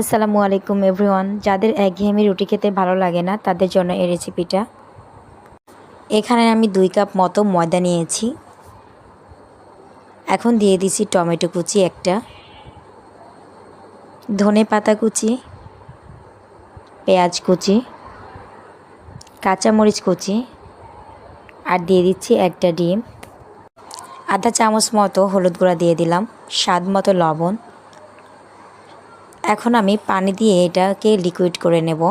আসসালামু আলাইকুম, এভরিওয়ান। যাদের একঘেয়েমি রুটি খেতে ভালো লাগে না, তাদের জন্য এই রেসিপিটা। এখানে আমি দুই কাপ মতো ময়দা নিয়েছি। এখন দিয়ে দিছি টমেটো কুচি একটা, ধনে পাতা কুচি, পেঁয়াজ কুচি, কাঁচামরিচ কুচি, আর দিয়ে দিচ্ছি একটা ডিম। আধা চামচ মতো হলুদ গুঁড়া দিয়ে দিলাম, স্বাদ মতো লবণ। এখন আমি পানি দিয়ে এটাকে লিকুইড করে নেব।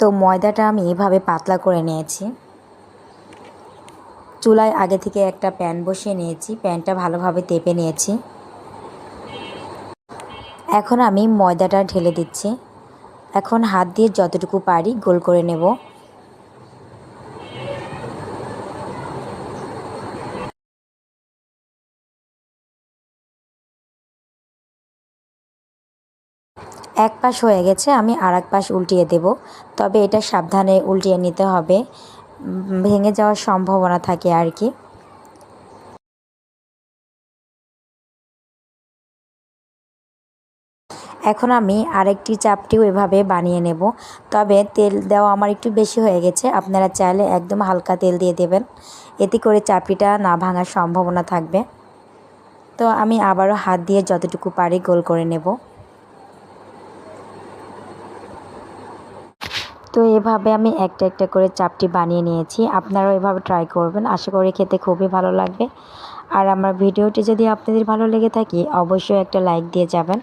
তো ময়দাটা আমি এভাবে পাতলা করে নিয়েছি। চুলায় আগে থেকে একটা প্যান বসিয়ে নিয়েছি, প্যানটা ভালোভাবে তেপে নিয়েছি। এখন আমি ময়দাটা ঢেলে দিচ্ছি। এখন হাত দিয়ে যতটুকু পারি গোল করে নেব। এক পাশ হয়ে গেছে, আমি আর এক পাশ উল্টিয়ে দেব। তবে এটা সাবধানে উল্টিয়ে নিতে হবে। ভেঙে যাওয়ার সম্ভাবনা থাকে আর কি। এখন আমি আরেকটি চাপটিও এভাবে বানিয়ে নেব। তবে তেল দেওয়া আমার একটু বেশি হয়ে গেছে, আপনারা চাইলে একদম হালকা তেল দিয়ে দেবেন। এতে করে চাপটিটা না ভাঙার সম্ভাবনা থাকবে। তো আমি আবারও হাত দিয়ে যতটুকু পারি গোল করে নেব। তো এভাবে আমি একটা একটা করে চাপটি বানিয়ে নিয়েছি। আপনারাও এভাবে ট্রাই করবেন। আশা করি খেতে খুবই ভালো লাগবে। আর আমার ভিডিওটি যদি আপনাদের ভালো লেগে থাকে, অবশ্যই একটা লাইক দিয়ে যাবেন।